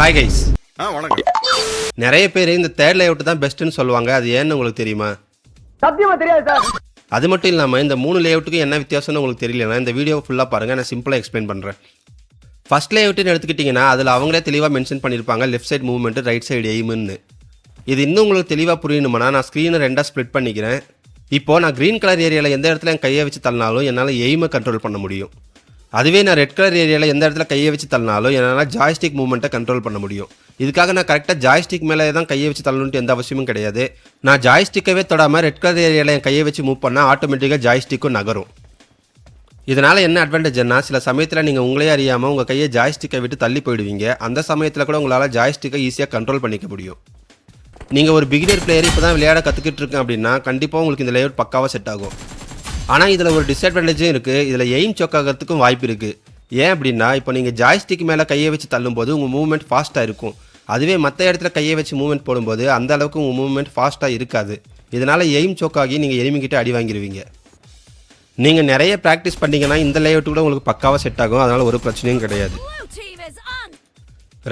Hi guys ஆ வணக்கம். நிறைய பேர் இந்த தேர்ட் லேஅவுட் தான் பெஸ்ட்டுன்னு சொல்லுவாங்க. அது ஏன்னு உங்களுக்கு தெரியுமா? சத்தியமா தெரியாது சார். அது மட்டும் இல்லாமல் இந்த மூணு லேஅவுட்டுக்கு என்ன வித்தியாசம்னு உங்களுக்கு தெரியலனா இந்த வீடியோ ஃபுல்லாக பாருங்கள் நான் சிம்பிளாக எக்ஸ்பிளைன் பண்ணுறேன் ஃபர்ஸ்ட் லேஅவுட்டுன்னு எடுத்துக்கிட்டிங்கன்னா அதில் அவங்களே தெளிவாக மென்ஷன் பண்ணியிருப்பாங்க left side movement right side எய்முன்னு இது இன்னும் உங்களுக்கு தெளிவாக புரியணுமானா நான் ஸ்க்ரீனை ரெண்டாக ஸ்ப்ளிட் பண்ணிக்கிறேன். இப்போ நான் க்ரீன் கலர் ஏரியாவில் எந்த இடத்துல என் கையை வச்சு தள்ளினாலும் என்னால் எய்மை கண்ட்ரோல் பண்ண முடியும். அதுவே நான் ரெட் கலர் ஏரியாவில் எந்த இடத்துல கையை வச்சு தள்ளினாலும் என்னால் ஜாய்ஸ்டிக் மூவ்மெண்ட்டை கண்ட்ரோல் பண்ண முடியும். இதுக்காக நான் கரெக்டாக ஜாய்ஸ்டிக் மேலே தான் கையை வச்சு தள்ளணுன்ட்டு எந்த அவசியமும் கிடையாது. நான் ஜாய்ஸ்டிக்கவே தொடாமல் ரெட் கலர் ஏரியாவில் என் கையை வச்சு மூவ் பண்ணால் ஆட்டோமேட்டிக்காக ஜாய்ஸ்டிக்கும் நகரும். இதனால் என்ன அட்வான்டேஜ்னா சில சமயத்தில் நீங்கள் உங்களே அறியாமல் உங்கள் கையை ஜாய்ஸ்டிக்கை விட்டு தள்ளி போயிடுவீங்க. அந்த சமயத்தில் கூட உங்களால் ஜாய்ஸ்டிக்கை ஈஸியாக கண்ட்ரோல் பண்ணிக்க முடியும். நீங்கள் ஒரு பிகினர் பிளேயர் இப்போ தான் விளையாட கற்றுக்கிட்டு இருக்கேன் அப்படின்னா கண்டிப்பாக உங்களுக்கு இந்த லேஅவுட் பக்காவாக செட் ஆகும். ஆனால் இதில் ஒரு டிஸ்அட்வான்டேஜும் இருக்குது இதில் எய்ம் சொக் ஆகிறதுக்கும் வாய்ப்பு இருக்குது ஏன் அப்படின்னா இப்போ நீங்கள் ஜாய்ஸ்டிக் மேலே கையை வச்சு தள்ளும்போது உங்கள் மூவ்மெண்ட் ஃபாஸ்ட்டாக இருக்கும். அதுவே மற்ற இடத்துல கையை வச்சு மூவ்மெண்ட் போடும்போது அந்த அளவுக்கு உங்கள் மூவ்மெண்ட் ஃபாஸ்ட்டாக இருக்காது. இதனால் எய்ம் சொக் ஆகி நீங்கள் எனிமிக்கிட்ட அடி வாங்கிடுவீங்க நீங்கள் நிறைய ப்ராக்டிஸ் பண்ணீங்கன்னா இந்த லேஅவுட் கூட உங்களுக்கு பக்காவாக செட் ஆகும். அதனால் ஒரு பிரச்சனையும் கிடையாது.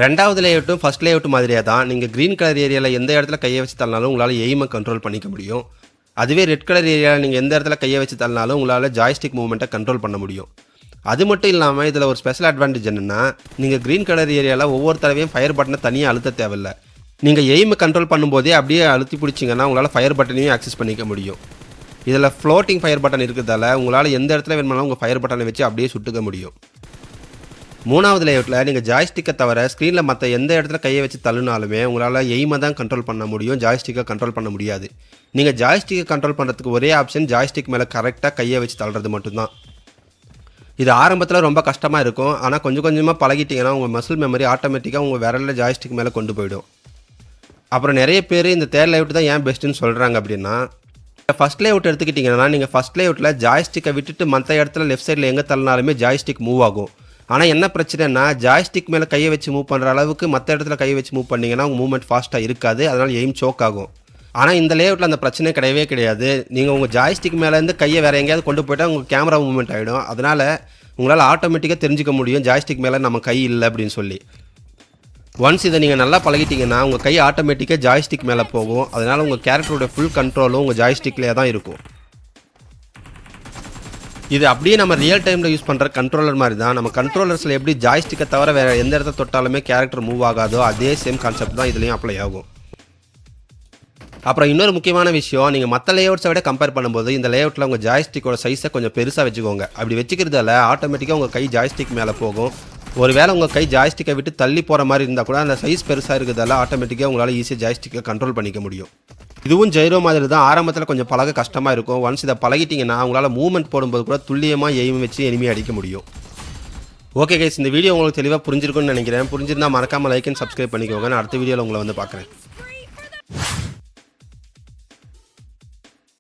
ரெண்டாவது லேஅவுட்டும் ஃபஸ்ட் லேஅவுட் மாதிரியே தான். நீங்கள் க்ரீன் கலர் ஏரியாவில் எந்த இடத்துல கையை வச்சு தள்ளினாலும் உங்களால் எய்மை கண்ட்ரோல் பண்ணிக்க முடியும். அதுவே ரெட் கலர் ஏரியாவில் நீங்கள் எந்த இடத்துல கையை வச்சு தள்ளினாலும் உங்களால் ஜாய்ஸ்டிக் மூவ்மெண்ட்டை கண்ட்ரோல் பண்ண முடியும். அது மட்டும் இல்லாமல் இதில் ஒரு ஸ்பெஷல் அட்வான்டேஜ் என்னென்னா நீங்கள் க்ரீன் கலர் ஏரியாவில் ஒவ்வொரு தடவையும் ஃபயர் பட்டனை தனியாக அழுத்த தேவையில்லை. நீங்கள் எய்மை கண்ட்ரோல் பண்ணும்போதே அப்படியே அழுத்தி பிடிச்சிங்கன்னா உங்களால் ஃபயர் பட்டனையும் ஆக்சஸ் பண்ணிக்க முடியும். இதில் ஃப்ளோட்டிங் ஃபயர் பட்டன் இருக்கிறதால உங்களால் எந்த இடத்துல வேணுமானாலும் உங்கள் ஃபயர் பட்டனை வச்சு அப்படியே சுட்டுக்க முடியும். மூணாவது லேஅவுட்டில் நீங்கள் ஜாய்ஸ்டிக்கை தவிர ஸ்க்ரீனில் மற்ற எந்த இடத்துல கையை வச்சு தள்ளுனாலுமே உங்களால் எய்மை தான் கண்ட்ரோல் பண்ண முடியும் ஜாய்ஸ்டிக்கை கண்ட்ரோல் பண்ண முடியாது. நீங்கள் ஜாய்ஸ்டிக்கை கண்ட்ரோல் பண்ணுறதுக்கு ஒரே ஆப்ஷன் ஜாய்ஸ்டிக் மேலே கரெக்டாக கையை வச்சு தள்ளுறது மட்டும்தான். இது ஆரம்பத்தில் ரொம்ப கஷ்டமாக இருக்கும். ஆனால் கொஞ்சம் கொஞ்சமாக பழகிட்டிங்கன்னா உங்கள் மசில் மெமரி ஆட்டோமேட்டிக்காக உங்கள் விரலில் ஜாய்ஸ்டிக் மேலே கொண்டு போயிடும். அப்புறம் நிறைய பேர் இந்த தேர்ட் லேவுட் தான் ஏன் பெஸ்ட்டுன்னு சொல்கிறாங்க அப்படின்னா ஃபஸ்ட் லேவுட் எடுத்துக்கிட்டிங்கன்னா நீங்கள் ஃபஸ்ட் லேவுட்டில் ஜாய்ஸ்டிக்கை விட்டுட்டு மற்ற இடத்துல லெஃப்ட் சைடில் எங்கே தள்ளினாலுமே ஜாய்ஸ்டிக் மூவ் ஆகும். ஆனால் என்ன பிரச்சனைனா ஜாய்ஸ்டிக் மேலே கையை வச்சு மூவ் பண்ணுற அளவுக்கு மற்ற இடத்துல கையை வச்சு மூவ் பண்ணிங்கன்னா உங்கள் மூவ்மெண்ட் ஃபாஸ்ட்டாக இருக்காது. அதனால் எய்ம் சோக் ஆகும். ஆனால் இந்த லேஅவுட்டில் அந்த பிரச்சனை கிடையவே கிடையாது. நீங்கள் உங்கள் ஜாய்ஸ்டிக் மேலேருந்து கையை வேறு எங்கேயாவது கொண்டு போயிட்டால் உங்கள் கேமரா மூவ்மெண்ட் ஆகிடும் அதனால் உங்களால் ஆட்டோமேட்டிக்காக தெரிஞ்சுக்க முடியும் ஜாய்ஸ்டிக் மேலே நம்ம கை இல்லை அப்படின்னு சொல்லி. ஒன்ஸ் இதை நீங்கள் நல்லா பழகிட்டீங்கன்னா உங்கள் கை ஆட்டோமேட்டிக்காக ஜாய்ஸ்டிக் மேலே போகும். அதனால் உங்கள் கேரக்டரோட ஃபுல் கண்ட்ரோலும் உங்கள் ஜாய்ஸ்டிக்லேயே தான் இருக்கும். இது அப்படியே நம்ம ரியல் டைமில் யூஸ் பண்ணுற கண்ட்ரோலர் மாதிரி தான் நம்ம கண்ட்ரோலர்ஸில் எப்படி ஜாய்ஸ்டிக்கை தவிர வேறு எந்த இடத்த தொட்டாலுமே கேரக்டர் மூவ் ஆகாதோ அதே சேம் கான்செப்ட் தான் இதுலேயும் அப்ளை ஆகும். அப்புறம் இன்னொரு முக்கியமான விஷயம் நீங்கள் மற்ற லேஅவுட்ஸை விட கம்பேர் பண்ணும்போது இந்த லேஅவுட்டில் உங்கள் ஜாய்ஸ்டிக்கோட சைஸை கொஞ்சம் பெருசாக வச்சுக்கோங்க. அப்படி வச்சுக்கிறதால ஆட்டோமேட்டிக்காக உங்கள் கை ஜாய்ஸ்டிக் மேலே போகும். ஒருவேளை உங்கள் கை ஜாய்ஸ்டிக்கை விட்டு தள்ளி போகிற மாதிரி இருந்தால் கூட அந்த சைஸ் பெருசாக இருக்கிறதால ஆட்டோமேட்டிக்காக உங்களால் ஈஸியாக ஜாய்ஸ்டிக்கை கண்ட்ரோல் பண்ணிக்க முடியும். இதுவும் ஜெயரோ மாதிரி தான் ஆரம்பத்தில் கொஞ்சம் பழக கஷ்டமாக இருக்கும். ஒன்ஸ் இதை பழகிட்டிங்கன்னா உங்களால் மூவ்மெண்ட் போடும்போது கூட துல்லியமாக எய்ம் வச்சு எனிமி அடிக்க முடியும். ஓகே கைஸ் இந்த வீடியோ உங்களுக்கு தெளிவாக புரிஞ்சிருக்கும்னு நினைக்கிறேன். புரிஞ்சிருந்தால் மறக்காமல் லைக் அண்ட் சப்ஸ்கிரைப் பண்ணிக்கோங்க. நான் அடுத்த வீடியோவில் உங்களை வந்து பார்க்குறேன்.